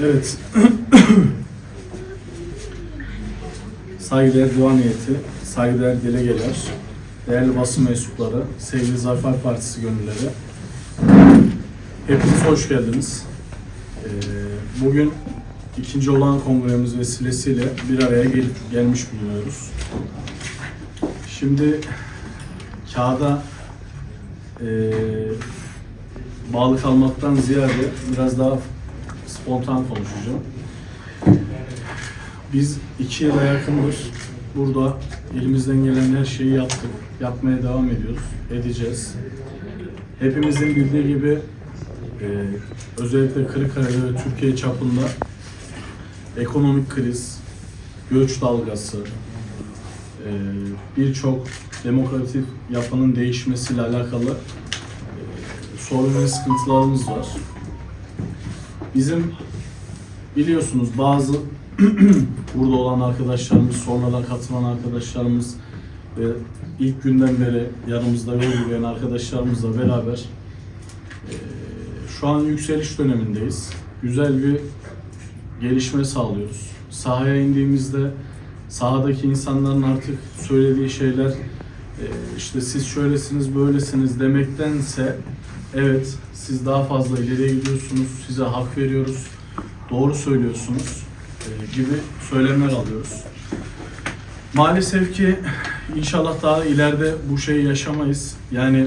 Evet. Saygıdeğer dua niyeti, saygıdeğer delegeler, değerli basın mensupları, sevgili Zafer Partisi gönülleri. Hepiniz hoş geldiniz. Ee, bugün ikinci olan kongremiz vesilesiyle bir araya gelip gelmiş bulunuyoruz. Şimdi kağıda eee bağlı kalmaktan ziyade biraz daha spontan konuşacağım. Biz iki yıla yakındır burada elimizden gelen her şeyi yaptık. Yapmaya devam ediyoruz, edeceğiz. Hepimizin bildiği gibi e, özellikle Kırıkkale'de ve Türkiye çapında ekonomik kriz, göç dalgası, e, birçok demokratik yapının değişmesiyle alakalı e, sorun ve sıkıntılarımız var. Bizim biliyorsunuz bazı burada olan arkadaşlarımız, sonradan katılan arkadaşlarımız ve ilk günden beri yanımızda yol yürüyen arkadaşlarımızla beraber şu an yükseliş dönemindeyiz. Güzel bir gelişme sağlıyoruz. Sahaya indiğimizde sahadaki insanların artık söylediği şeyler işte siz şöylesiniz böylesiniz demektense evet siz daha fazla ileriye gidiyorsunuz, size hak veriyoruz, doğru söylüyorsunuz e, gibi söylemler alıyoruz. Maalesef ki inşallah daha ileride bu şeyi yaşamayız. Yani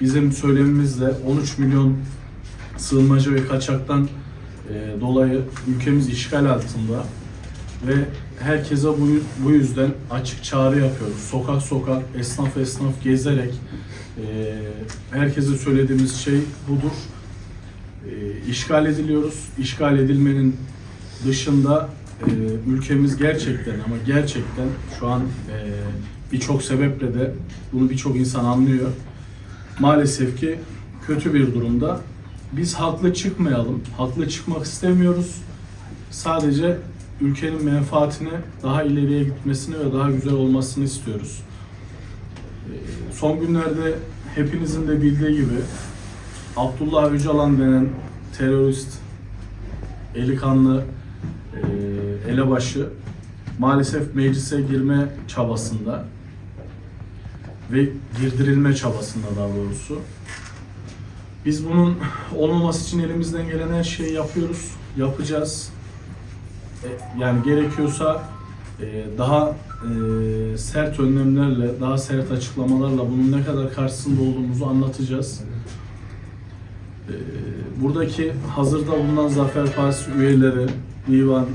bizim söylemimizle 13 milyon sığınmacı ve kaçaktan e, dolayı ülkemiz işgal altında ve herkese bu, yüzden açık çağrı yapıyoruz. Sokak sokak, esnaf esnaf gezerek herkese söylediğimiz şey budur. E, işgal ediliyoruz. İşgal edilmenin dışında ülkemiz gerçekten ama gerçekten şu an birçok sebeple de bunu birçok insan anlıyor. Maalesef ki kötü bir durumda. Biz haklı çıkmayalım. Haklı çıkmak istemiyoruz. Sadece ülkenin menfaatine daha ileriye gitmesini ve daha güzel olmasını istiyoruz. Ee, Son günlerde hepinizin de bildiği gibi Abdullah Öcalan denen terörist, eli kanlı e, elebaşı maalesef meclise girme çabasında ve girdirilme çabasında daha doğrusu. Biz bunun olmaması için elimizden gelen her şeyi yapıyoruz, yapacağız. E, Yani gerekiyorsa e, daha e, sert önlemlerle, daha sert açıklamalarla bunun ne kadar karşısında olduğumuzu anlatacağız. Buradaki hazırda bulunan Zafer Partisi üyeleri, divan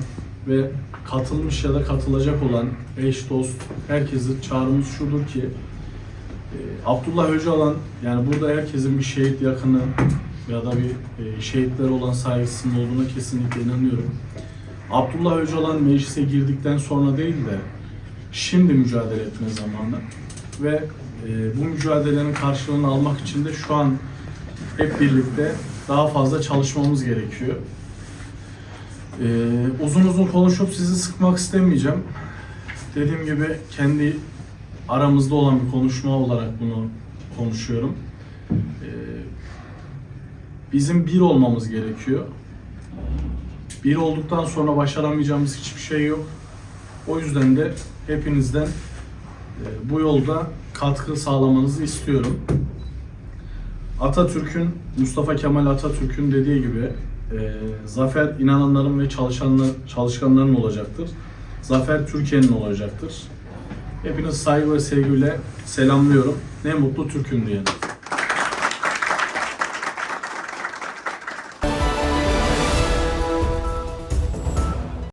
ve katılmış ya da katılacak olan eş, dost, herkesi çağrımız şudur ki Abdullah Öcalan yani burada herkesin bir şehit yakını ya da bir şehitler olan saygısının olduğuna kesinlikle inanıyorum. Abdullah Öcalan meclise girdikten sonra değil de şimdi mücadele etme zamanı ve e, bu mücadelenin karşılığını almak için de şu an hep birlikte daha fazla çalışmamız gerekiyor. E, uzun uzun konuşup sizi sıkmak istemeyeceğim. Dediğim gibi kendi aramızda olan bir konuşma olarak bunu konuşuyorum. E, bizim bir olmamız gerekiyor. Bir olduktan sonra başaramayacağımız hiçbir şey yok. O yüzden de hepinizden e, bu yolda katkı sağlamanızı istiyorum. Atatürk'ün, Mustafa Kemal Atatürk'ün dediği gibi e, zafer inananların ve çalışanlar, çalışkanların olacaktır. Zafer Türkiye'nin olacaktır. Hepiniz saygı ve sevgiyle selamlıyorum. Ne mutlu Türk'üm diye.